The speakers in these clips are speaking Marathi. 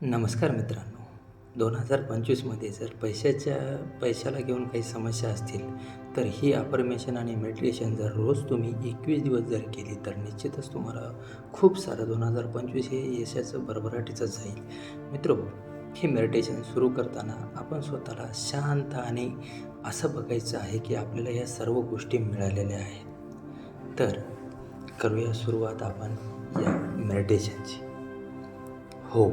नमस्कार मित्रांनो. दोन हजार पंचवीसमध्ये जर पैशाच्या पैशाला घेऊन काही समस्या असतील तर ही अफर्मेशन आणि मेडिटेशन जर रोज तुम्ही एकवीस दिवस जर केली तर निश्चितच तुम्हाला खूप सारं दोन हजार पंचवीस हे यशाचं भरभराटीचं जाईल. मित्र हे मेडिटेशन सुरू करताना आपण स्वतःला शांत आणि असं बघायचं आहे की आपल्याला या सर्व गोष्टी मिळालेल्या आहेत. तर करूया सुरुवात आपण या मेडिटेशनची हो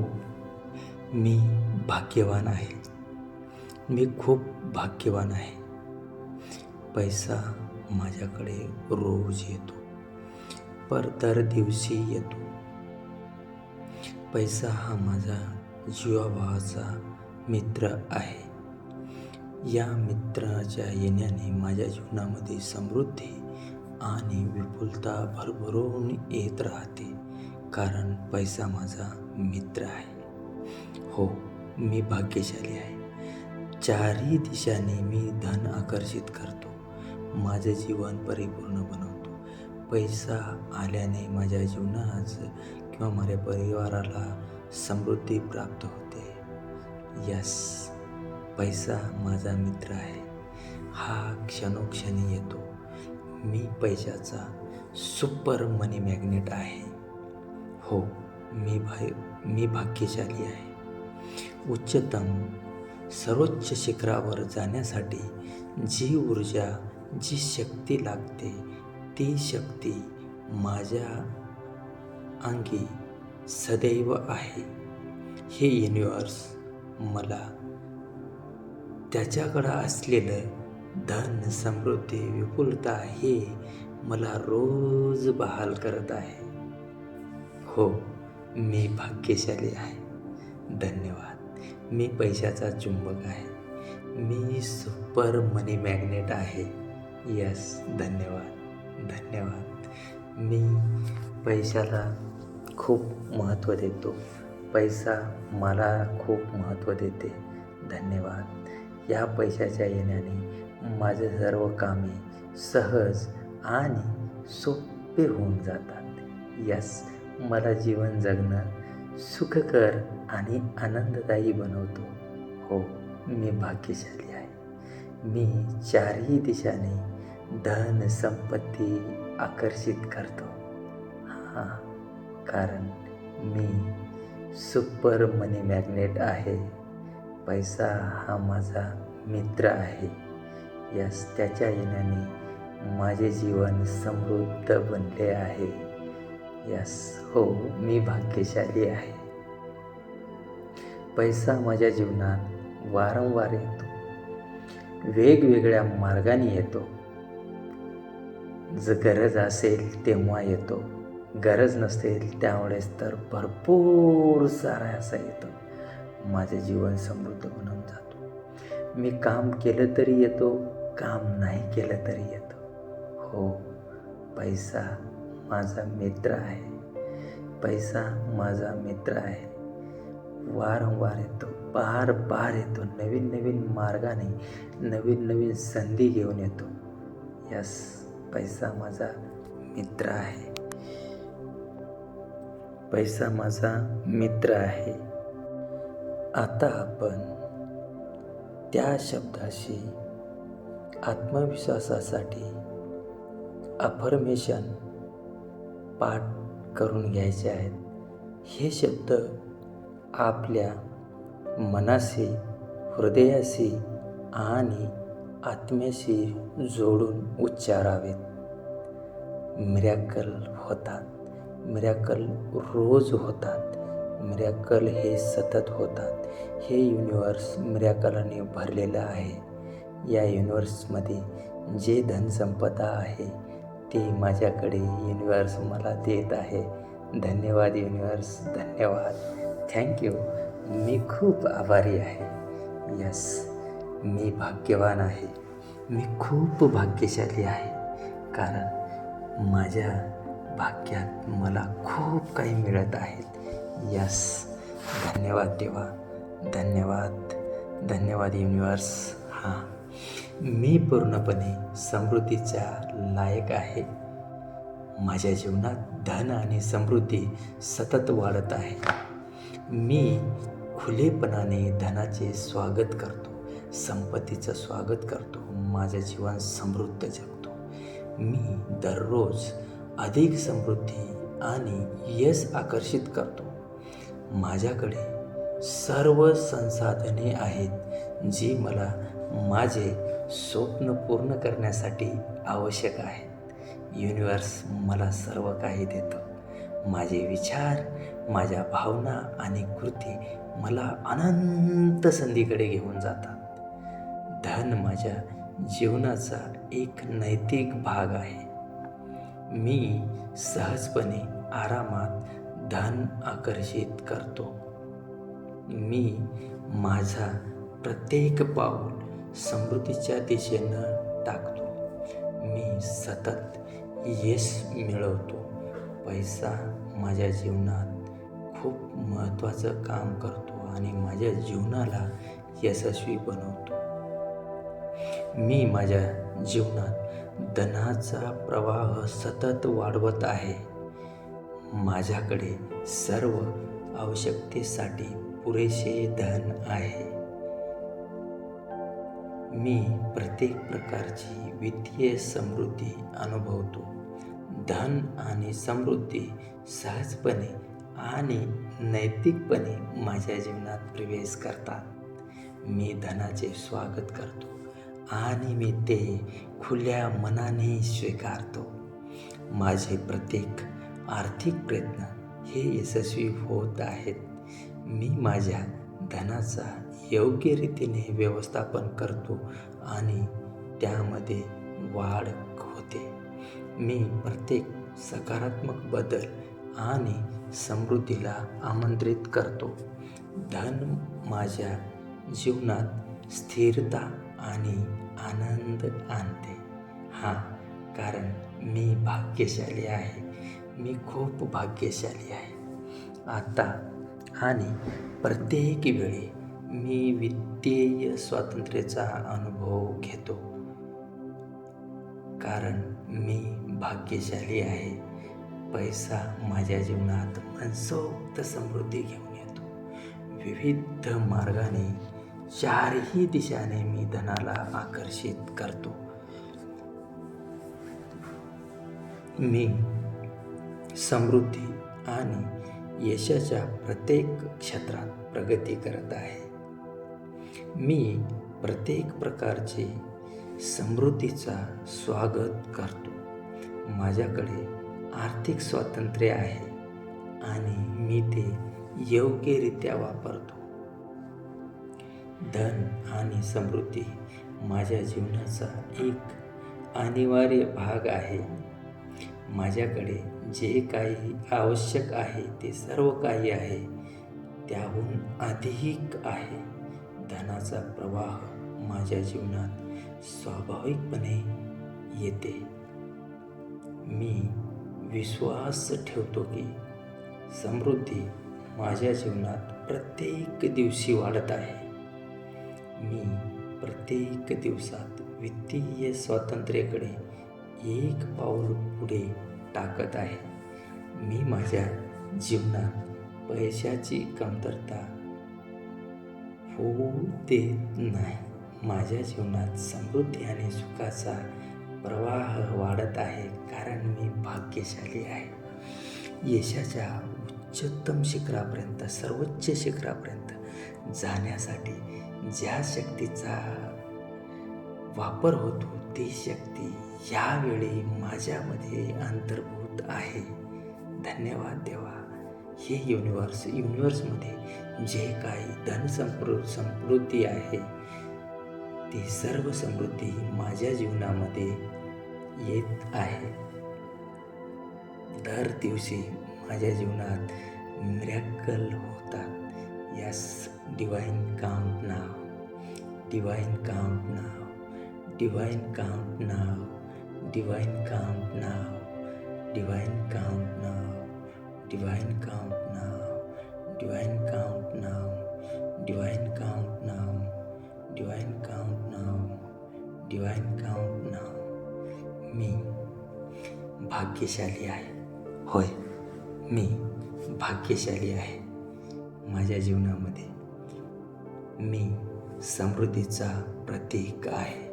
मी भाग्यवान आहे. मी खूप भाग्यवान आहे. पैसा माझ्याकडे रोज येतो. पर दर दिवशी येतो. पैसा हा माझा जीवाभावाचा मित्र आहे. या मित्राच्या येण्याने माझ्या जीवनामध्ये समृद्धी आणि विपुलता भरभरून येत राहते. कारण पैसा माझा मित्र आहे. हो मी भाग्यशाली आहे. चारही दिशाने मी धन आकर्षित करतो. माझं जीवन परिपूर्ण बनवतो. पैसा आल्याने माझ्या जीवनास किंवा माझ्या परिवाराला समृद्धी प्राप्त होते. यस पैसा माझा मित्र आहे. हा क्षणोक्षणी येतो. मी पैशाचा सुपर मनी मॅग्नेट आहे. हो मी भाई मी भाग्यशाली आहे. उच्चतम सर्वोच्च शिखरावर जाण्यासाठी जी ऊर्जा जी शक्ती लागते ती शक्ती माझ्या अंगी सदैव आहे. हे युनिवर्स मला त्याच्याकडं असलेलं धन समृद्धी विपुलता हे मला रोज बहाल करत आहे. हो मी भाग्यशाली आहे. धन्यवाद. मी पैशाचा चुंबक आहे. मी सुपर मनी मॅग्नेट आहे. यस धन्यवाद. धन्यवाद. मी पैशाला खूप महत्त्व देतो. पैसा मला खूप महत्त्व देते. धन्यवाद. या पैशाच्या येण्याने माझे सर्व कामे सहज आणि सोपे होऊन जातात. यस मला जीवन जगणं सुखकर आणि आनंददायी बनवतो. हो मी भाग्यशाली आहे. मी चारही दिशाने धन संपत्ती आकर्षित करतो. हां कारण मी सुपर मनी मॅग्नेट आहे. पैसा हा माझा मित्र आहे. यास त्याच्या येण्याने माझे जीवन समृद्ध बनले आहे. यस हो मी भाग्यशाली आहे. पैसा माझ्या जीवनात वारंवार येतो. वेगवेगळ्या मार्गाने येतो. जर गरज असेल तेव्हा येतो. गरज नसेल त्यावेळेस तर भरपूर सारा असा येतो. माझे जीवन समृद्ध बनून जातो. मी काम केलं तरी येतो काम नाही केलं तरी येतो. हो पैसा माझा मित्र आहे. पैसा माझा मित्र आहे. वारंवार येतो बार बार येतो नवीन नवीन मार्गाने नवीन नवीन संधी घेऊन येतो. यस पैसा माझा मित्र आहे. पैसा माझा मित्र आहे. आता आपण त्या शब्दाशी आत्मविश्वासासाठी अफर्मेशन पाठ करून घ्यायचे आहेत. हे शब्द आपल्या मनाशी हृदयाशी आणि आत्म्याशी जोडून उच्चारावेत. मिरॅकल होतात. मिरॅकल रोज होतात. मिरॅकल हे सतत होतात. हे युनिवर्स मिरॅकलाने भरलेलं आहे. या युनिवर्समध्ये जे धनसंपदा आहे ते माझ्याकडे युनिवर्स मला देत आहे. धन्यवाद युनिवर्स धन्यवाद. थँक्यू मी खूप आभारी आहे. यस मी भाग्यवान आहे. मी खूप भाग्यशाली आहे. कारण माझ्या भाग्यात मला खूप काही मिळत आहेत यस धन्यवाद देवा. धन्यवाद. धन्यवाद युनिवर्स हाँ. मी पूर्णपणे समृद्धीचा लायक आहे. माझ्या जीवनात धन आणि समृद्धी सतत वाढत आहे. मी खुलेपणाने धनाचे स्वागत करतो संपत्तीचं स्वागत करतो माझं जीवन समृद्ध जगतो. मी दररोज अधिक समृद्धी आणि यश आकर्षित करतो. माझ्याकडे सर्व संसाधने आहेत जी मला माझे स्वप्न पूर्ण करण्यासाठी आवश्यक आहेत युनिवर्स मला सर्व काही देतं. माझे विचार माझ्या भावना आणि कृती मला अनंत संधीकडे घेऊन जातात. धन माझ्या जीवनाचा एक नैतिक भाग आहे. मी सहजपणे आरामात धन आकर्षित करतो. मी माझा प्रत्येक पाऊल समृद्धीच्या दिशेनं टाकतो. मी सतत यश मिळवतो. पैसा माझ्या जीवनात खूप महत्त्वाचं काम करतो आणि माझ्या जीवनाला यशस्वी बनवतो. मी माझ्या जीवनात धनाचा प्रवाह सतत वाढवत आहे. माझ्याकडे सर्व आवश्यकतेसाठी पुरेसे धन आहे. मी प्रत्येक प्रकारची वित्तीय समृद्धी अनुभवतो. धन आणि समृद्धी सहजपणे आणि नैतिकपणे माझ्या जीवनात प्रवेश करतात. मी धनाचे स्वागत करतो आणि मी ते खुल्या मनाने स्वीकारतो. माझे प्रत्येक आर्थिक प्रयत्न हे यशस्वी होत आहेत. मी माझ्या धनाचा योग्य रीतीने व्यवस्थापन करतो आणि त्यामध्ये वाढ होते. मी प्रत्येक सकारात्मक बदल आणि समृद्धीला आमंत्रित करतो. धन माझ्या जीवनात स्थिरता आणि आनंद आणते. हां कारण मी भाग्यशाली आहे. मी खूप भाग्यशाली आहे. आता आणि प्रत्येक वेळी मी वित्तीय स्वातंत्र्याचा अनुभव घेतो. कारण मी भाग्यशाली आहे. पैसा माझ्या जीवनात मनसोक्त समृद्धी घेऊन येतो. विविध मार्गाने चारही दिशाने मी धनाला आकर्षित करतो. मी समृद्धी आणि यशाच्या प्रत्येक क्षेत्रात प्रगती करत आहे. मी प्रत्येक प्रकारचे समृद्धीचा स्वागत करतो. माझ्याकडे आर्थिक स्वातंत्र्य आहे आणि मी ते योग्यरित्या वापरतो. धन आणि समृद्धी माझ्या जीवनाचा एक अनिवार्य भाग आहे. माझ्याकडे जे काही आवश्यक आहे ते सर्व काही आहे. त्याहून अधिक आहे. ध्यानाचा प्रवाह माझ्या जीवनात स्वाभाविकपणे येते. मी विश्वास ठेवतो की समृद्धी माझ्या जीवनात प्रत्येक दिवशी वाढत आहे. मी प्रत्येक दिवसात वित्तीय स्वातंत्र्याकडे एक पाऊल पुढे टाकत आहे. मी माझ्या जीवनात पैशाची कमतरता होऊ देत नाही. माझ्या जीवनात समृद्धी आणि सुखाचा प्रवाह वाढत आहे कारण मी भाग्यशाली आहे. यशाच्या उच्चतम शिखरापर्यंत सर्वोच्च शिखरापर्यंत जाण्यासाठी ज्या शक्तीचा वापर होतो ती शक्ती यावेळी माझ्यामध्ये अंतर्भूत आहे. धन्यवाद देवा. हे युनिवर्स युनिवर्समध्ये जे काही धनसंपृ समृद्धी आहे ती सर्व समृद्धी माझ्या जीवनामध्ये येत आहे. दर दिवशी माझ्या जीवनात मिरॅकल होतात. यास divine count now divine count now divine count now divine count now divine count now Divine count now, divine count now, divine count now, divine count now, divine count now. मी भाग्यशाली आहे होय मी भाग्यशाली आहे माझ्या जीवनामध्ये मी समृद्धीचा प्रतीक आहे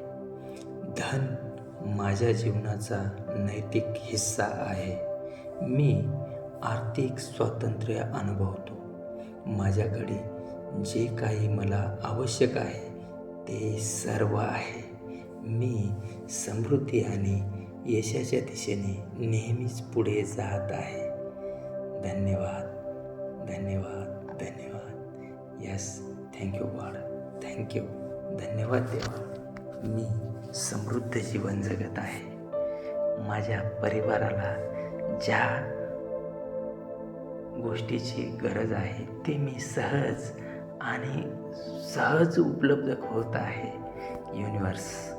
धन माझ्या जीवनाचा नैतिक हिस्सा आहे मी आर्थिक स्वातंत्र्य अनुभवतो. माझ्याकडे जे काही मला आवश्यक आहे ते सर्व आहे. मी समृद्धी आणि यशाच्या दिशेने नेहमीच पुढे जात आहे. धन्यवाद धन्यवाद धन्यवाद. यस थँक्यू गॉड थँक्यू धन्यवाद देवा. मी समृद्ध जीवन जगत आहे. माझ्या परिवाराला ज्या गोष्टीची गरज आहे ते मी सहज आणि सहज उपलब्ध होत आहे. युनिवर्स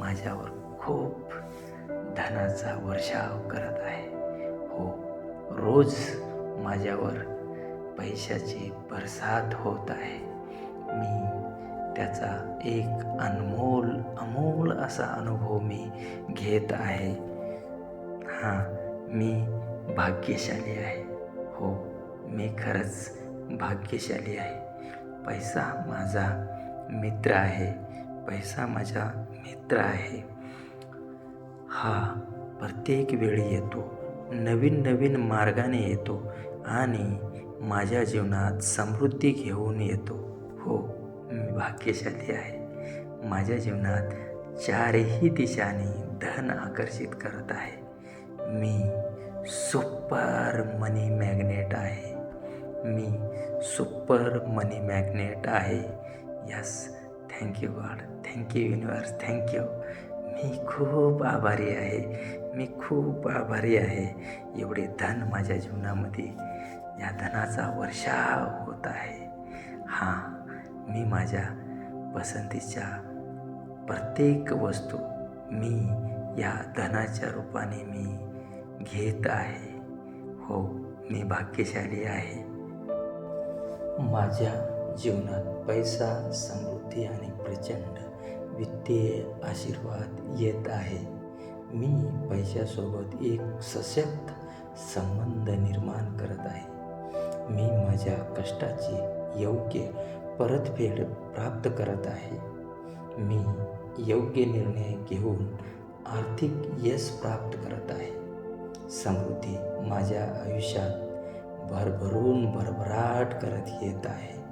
माझ्यावर खूप धनाचा वर्षाव करत आहे. हो रोज माझ्यावर पैशाची बरसात होत आहे. मी त्याचा एक अनमोल अमोल असा अनुभव मी घेत आहे. हां मी भाग्यशाली आहे. हो मी खरंच भाग्यशाली आहे. पैसा माझा मित्र आहे. पैसा माझा मित्र आहे. हा प्रत्येक वेळी येतो. नवीन नवीन मार्गाने येतो आणि माझ्या जीवनात समृद्धी घेऊन येतो. हो मी भाग्यशाली आहे. माझ्या जीवनात चारही दिशाने धन आकर्षित करत आहे. मी सुपर मनी मॅग्नेट आहे. मी सुपर मनी मॅग्नेट आहे. Yes thank you God thank you universe thank you मी खूप आभारी आहे मी खूप आभारी आहे. एवढे धन माझ्या जीवनामध्ये या धनाचा वर्षाव होत आहे. हां मी माझ्या पसंतीच्या प्रत्येक वस्तू मी या धनाच्या रूपाने मी घेत आहे. हो मी भाग्यशाली आहे. माझ्या जीवनात पैसा समृद्धी आणि प्रचंड वित्तीय आशीर्वाद येत आहे. मी पैशासोबत एक सशक्त संबंध निर्माण करत आहे. मी माझ्या कष्टाची योग्य परतफेड प्राप्त करत आहे. मी योग्य निर्णय घेऊन आर्थिक यश प्राप्त करत आहे. समृद्धी माझ्या आयुष्यात भरभरून भरभराट करत येत आहे.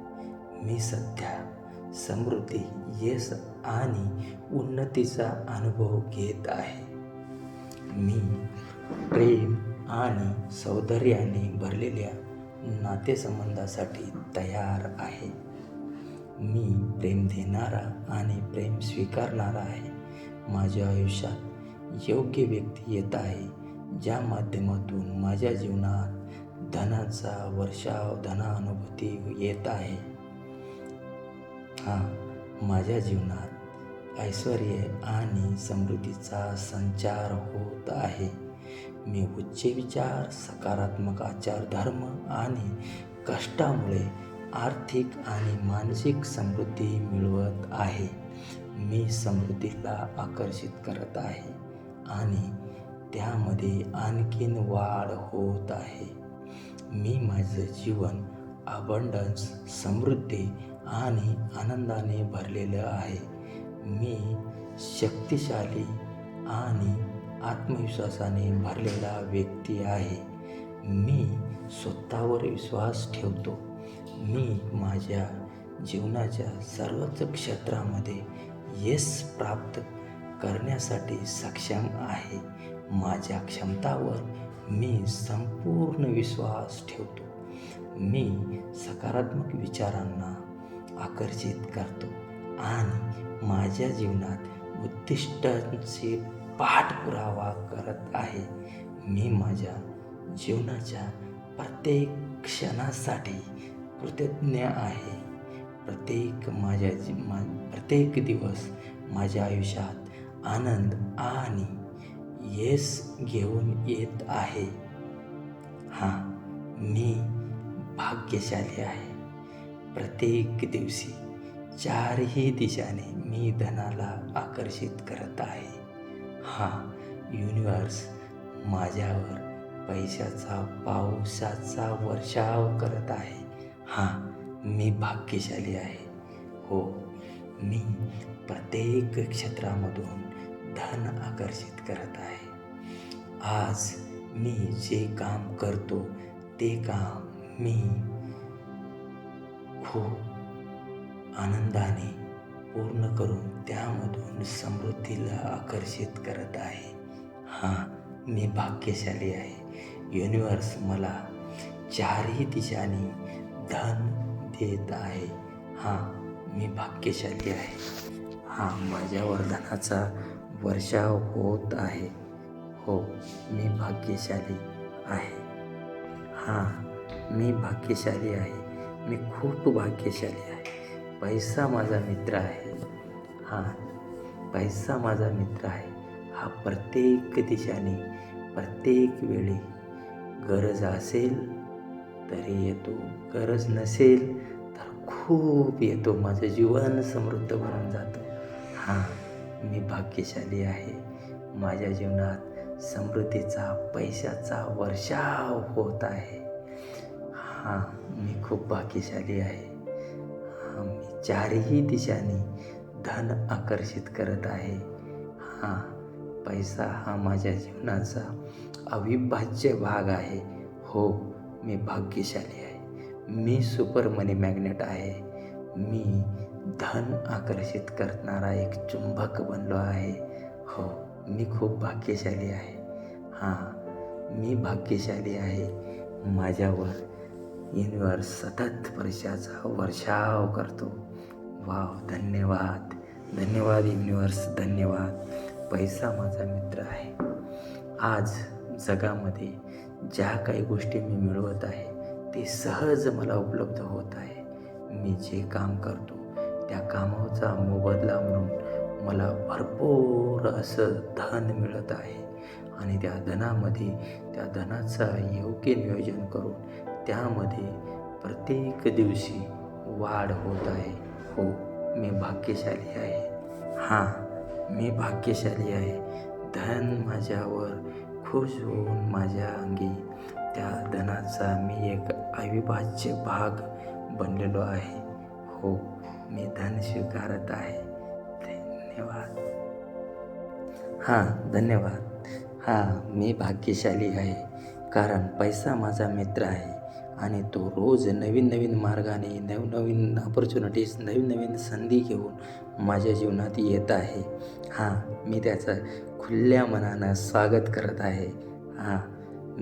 मी सध्या समृद्धी, यश आणि उन्नतीचा अनुभव घेत आहे. मी प्रेम आणि सौंदर्याने भरलेल्या नातेसंबंधासाठी तयार आहे. मी प्रेम देणारा आणि प्रेम स्वीकारणारा आहे. माझ्या आयुष्यात योग्य व्यक्ती येत आहे. ज्या माध्यमातून माझ्या जीवनात धनाचा वर्षाव धना अनुभूती येत आहे. हा माझ्या जीवनात ऐश्वर आणि समृद्धीचा संचार होत आहे. मी उच्च विचार सकारात्मक आचार धर्म आणि कष्टामुळे आर्थिक आणि मानसिक समृद्धी मिळवत आहे. मी समृद्धीला आकर्षित करत आहे आणि त्यामध्ये आणखीन वाढ होत आहे. मी माझं जीवन अबंडन्स समृद्धी आणि आनंदाने भरलेलं आहे. मी शक्तिशाली आणि आत्मविश्वासाने भरलेला व्यक्ती आहे. मी स्वतःवर विश्वास ठेवतो. मी माझ्या जीवनाच्या सर्वच क्षेत्रामध्ये यश प्राप्त करण्यासाठी सक्षम आहे. माझ्या क्षमतावर मी संपूर्ण विश्वास ठेवतो. मी सकारात्मक विचारांना आकर्षित करतो आणि माझ्या जीवनात उद्दिष्टांचे पाठपुरावा करत आहे. मी माझ्या जीवनाच्या प्रत्येक क्षणासाठी कृतज्ञ आहे. प्रत्येक माझ्या जी मा प्रत्येक दिवस माझ्या आयुष्यात आनंद आणि यश घेऊन येत आहे. हां मी भाग्यशाली आहे. प्रत्येक दिवशी चारही दिशाने मी धनाला आकर्षित करत आहे. हा युनिवर्स माझ्यावर पैशाचा पावसाचा वर्षाव करत आहे. हां मी भाग्यशाली आहे. हो मी प्रत्येक क्षेत्रामधून धन आकर्षित करत आहे. आज मी जे काम करतो ते काम मी खूप आनंदाने पूर्ण करून त्यामधून समृद्धीला आकर्षित करत आहे. हां मी भाग्यशाली आहे. युनिवर्स मला चारही दिशाने धन देत आहे. हां मी भाग्यशाली आहे. हा माझ्यावर धनाचा वर्षा होत आहे. हो मी भाग्यशाली आहे. हां मी भाग्यशाली आहे. मी खूप भाग्यशाली आहे. पैसा माझा मित्र आहे. हां पैसा माझा मित्र आहे. हा प्रत्येक दिशाने प्रत्येक वेळी गरज असेल तरी येतो. गरज नसेल तर खूप येतो. माझं जीवन समृद्ध बनून जातं. हां. मी भाग्यशाली आहे. माझ्या जीवनात समृद्धीचा पैशाचा वर्षाव होत आहे. हां मी खूप भाग्यशाली आहे. हां मी चारही दिशांनी धन आकर्षित करत आहे. हां पैसा हा माझ्या जीवनाचा अविभाज्य भाग आहे. हो मी भाग्यशाली आहे. मी सुपर मनी मॅग्नेट आहे. मी धन आकर्षित करणारा एक चुंबक बनलो आहे. हो मी खूप भाग्यशाली आहे. हां मी भाग्यशाली आहे. माझ्यावर युनिवर्स सतत पैशाचा वर्षाव करतो. वाव धन्यवाद. धन्यवाद युनिवर्स धन्यवाद. पैसा माझा मित्र आहे. आज जगामध्ये ज्या काही गोष्टी मी मिळवत आहे ते सहज मला उपलब्ध होत आहे. मी जे काम करतो त्या कामाचा मोबदला म्हणून मला भरपूर असं धन मिळत आहे. आणि त्या धनामध्ये त्या धनाचा योग्य नियोजन करून त्यामध्ये प्रत्येक दिवशी वाढ होत आहे. हो मी भाग्यशाली आहे. हां मी भाग्यशाली आहे. धन माझ्यावर खुश होऊन माझ्या अंगी त्या धनाचा मी एक अविभाज्य भाग बनलेलो आहे. हो मी धन स्वीकारत आहे. धन्यवाद. हां धन्यवाद. हां मी भाग्यशाली आहे. कारण पैसा माझा मित्र आहे आणि तो रोज नवीन नवीन मार्गाने नवनवीन ऑपॉर्च्युनिटीज नवीन नवीन संधी घेऊन माझ्या जीवनात येत आहे. हां मी त्याचं खुल्या मनानं स्वागत करत आहे. हां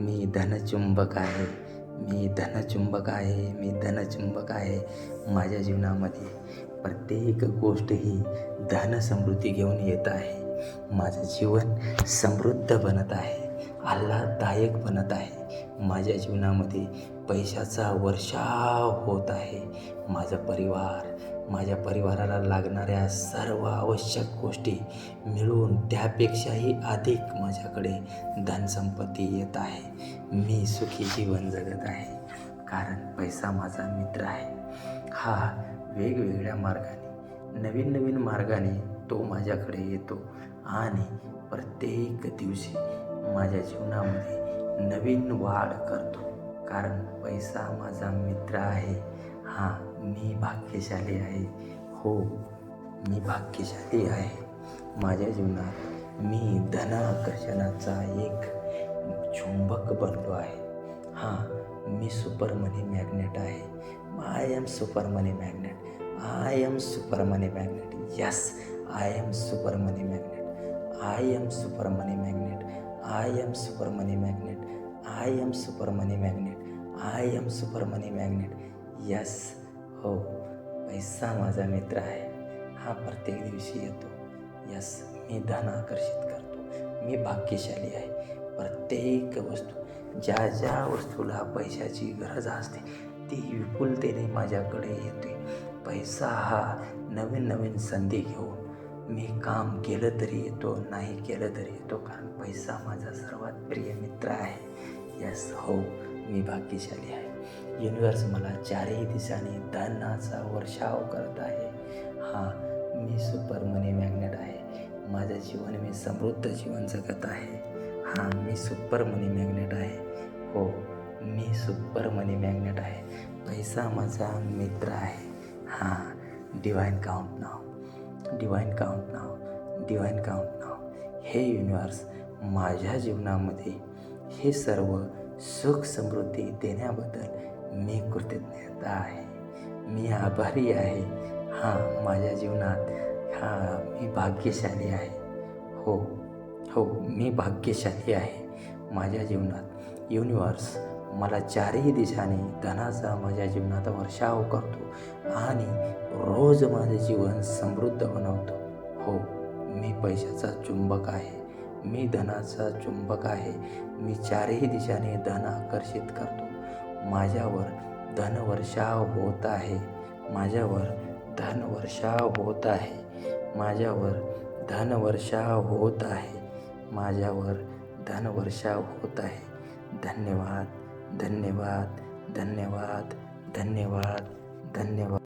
मी धनचुंबक आहे. मी धनचुंबक आहे मी धनचुंबक आहे माझ्या जीवनामध्ये. प्रत्येक गोष्ट ही धनसमृद्धी घेऊन येत आहे. माझं जीवन समृद्ध बनत आहे आल्हाददायक बनत आहे. माझ्या जीवनामध्ये पैशाचा वर्षाव होत आहे. माझा परिवार माझ्या परिवाराला लागणाऱ्या सर्व आवश्यक गोष्टी मिळून त्यापेक्षाही अधिक माझ्याकडे धनसंपत्ती येत आहे. मी सुखी जीवन जगत आहे. कारण पैसा माझा मित्र आहे. हा वेगवेगळ्या मार्गाने नवीन नवीन मार्गाने तो माझ्याकडे येतो. आणि प्रत्येक दिवशी माझ्या जीवनामध्ये नवीन वाढ करतो. कारण पैसा माझा मित्र आहे. हां मी भाग्यशाली आहे. हो मी भाग्यशाली आहे. माझ्या जीवनात मी धन आकर्षणाचा एक चुंबक बनलो आहे. हां मी सुपर मनी मॅग्नेट आहे. I am super money magnet. I am super money magnet. Yes I am super money magnet. I am super money magnet. I am super money magnet. I am super money magnet. I am super money magnet. Yes हो पैसा माझा मित्र आहे. हा प्रत्येक दिवशी येतो. यस मी धन आकर्षित करतो. मी भाग्यशाली आहे. प्रत्येक वस्तू ज्या ज्या वस्तूला पैशाची गरज असते ती विपुलतेने माझ्याकडे येते. पैसा हा नवीन नवीन संधी घेऊन मी काम केलं तरी येतो नाही केलं तरी येतो. कारण पैसा माझा सर्वात प्रिय मित्र आहे. यस हो मी भाग्यशाली आहे. युनिवर्स मला चारही दिशाने धनाचा वर्षाव करत आहे. हा मी सुपर मनी मॅग्नेट आहे. माझं जीवन मी समृद्ध जीवन जगत आहे. हां मी सुपर मनी मॅग्नेट आहे. हो मी सुपर मनी मॅग्नेट आहे. पैसा माझा मित्र आहे. हां divine count now divine count now divine count now हे युनिवर्स माझ्या जीवनामध्ये हे सर्व सुख समृद्धी देण्याबद्दल मी कृतज्ञता आहे. मी आभारी आहे. हां माझ्या जीवनात हां मी भाग्यशाली आहे. हो हो मी भाग्यशाली आहे. माझ्या जीवनात युनिवर्स मला चारही दिशाने धनाचा माझ्या जीवनात वर्षाव करतो आणि रोज माझे जीवन समृद्ध बनवतो. हो मी पैशाचा चुंबक आहे. मी धनाचा चुंबक आहे. मी चारही दिशाने धन आकर्षित करतो. माझ्यावर धनवर्षा होत आहे. माझ्यावर धनवर्षा होत आहे. माझ्यावर धनवर्षा होत आहे. माझ्यावर धनवर्षा होत आहे. धन्यवाद धन्यवाद धन्यवाद धन्यवाद धन्यवाद.